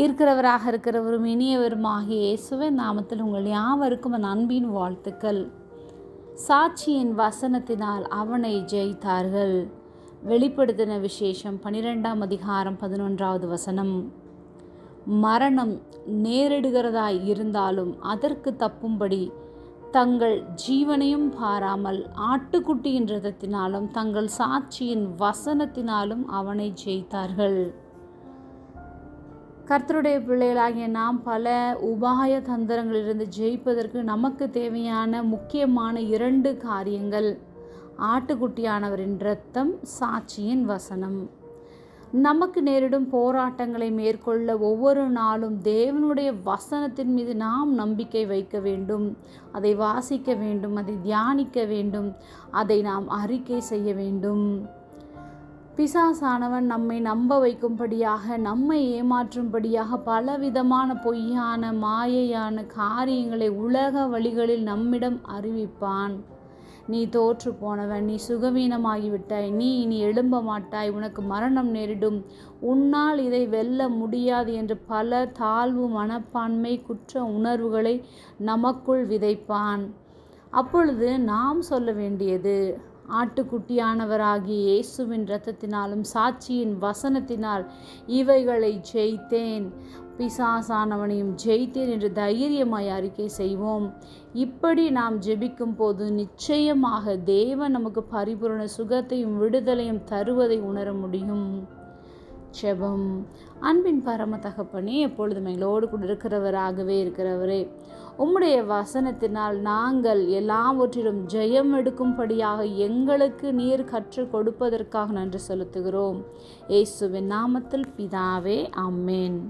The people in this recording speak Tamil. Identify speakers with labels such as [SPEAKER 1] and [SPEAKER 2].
[SPEAKER 1] இருக்கிறவராக இருக்கிறவரும் இனியவருமாகிய இயேசுவின் நாமத்தில் உங்கள் யாவருக்கும் என் அன்பின் வாழ்த்துக்கள். சாட்சியின் வசனத்தினால் அவனை ஜெயித்தார்கள். வெளிப்படுத்தின விசேஷம் பனிரெண்டாம் அதிகாரம் பதினொன்றாவது வசனம். மரணம் நேரிடுகிறதாய் இருந்தாலும் அதற்கு தப்பும்படி தங்கள் ஜீவனையும் பாராமல் ஆட்டுக்குட்டியின் ரதத்தினாலும் தங்கள் சாட்சியின் வசனத்தினாலும் அவனை ஜெயித்தார்கள். கர்த்தருடைய பிள்ளைகளாகிய நாம் பல உபாய தந்திரங்களிலிருந்து ஜெயிப்பதற்கு நமக்கு தேவையான முக்கியமான இரண்டு காரியங்கள். ஆட்டுக்குட்டியானவரின் இரத்தம் சாட்சியின் வசனம். நமக்கு நேரிடும் போராட்டங்களை மேற்கொள்ள ஒவ்வொரு நாளும் தேவனுடைய வசனத்தின் மீது நாம் நம்பிக்கை வைக்க வேண்டும். அதை வாசிக்க வேண்டும் அதை தியானிக்க வேண்டும். அதை நாம் அறிக்கை செய்ய வேண்டும். பிசாசானவன் நம்மை நம்ப வைக்கும்படியாக நம்மை ஏமாற்றும்படியாக பலவிதமான பொய்யான மாயையான காரியங்களை உலக வழிகளில் நம்மிடம் அறிவிப்பான். நீ தோற்று போனவன் நீ சுகவீனமாகிவிட்டாய் நீ இனி எழும்ப மாட்டாய் உனக்கு மரணம் நேரிடும். உன்னால் இதை வெல்ல முடியாது என்று பல தாழ்வு மனப்பான்மை குற்ற உணர்வுகளை நமக்குள் விதைப்பான். அப்பொழுது நாம் சொல்ல வேண்டியது ஆட்டுக்குட்டியானவராகிய இயேசுவின் இரத்தத்தினாலும் சாட்சியின் வசனத்தினால் இவைகளை ஜெயித்தேன். பிசாசானவனையும் ஜெயித்தேன் என்று தைரியமாய் அறிக்கை செய்வோம். இப்படி நாம் ஜெபிக்கும் போது நிச்சயமாக தேவன் நமக்கு பரிபூரண சுகத்தையும் விடுதலையும் தருவதை உணர முடியும். செபம் அன்பின் பரம தகப்பனே எப்பொழுதும் எங்களோடு கூட இருக்கிறவராகவே இருக்கிறவரே. உம்முடைய வசனத்தினால் நாங்கள் எல்லாவற்றிலும் ஜெயம் எடுக்கும்படியாக எங்களுக்கு நீர் கற்றுக் கொடுப்பதற்காக நன்றி செலுத்துகிறோம். இயேசுவின் நாமத்தில் பிதாவே அம்மேன்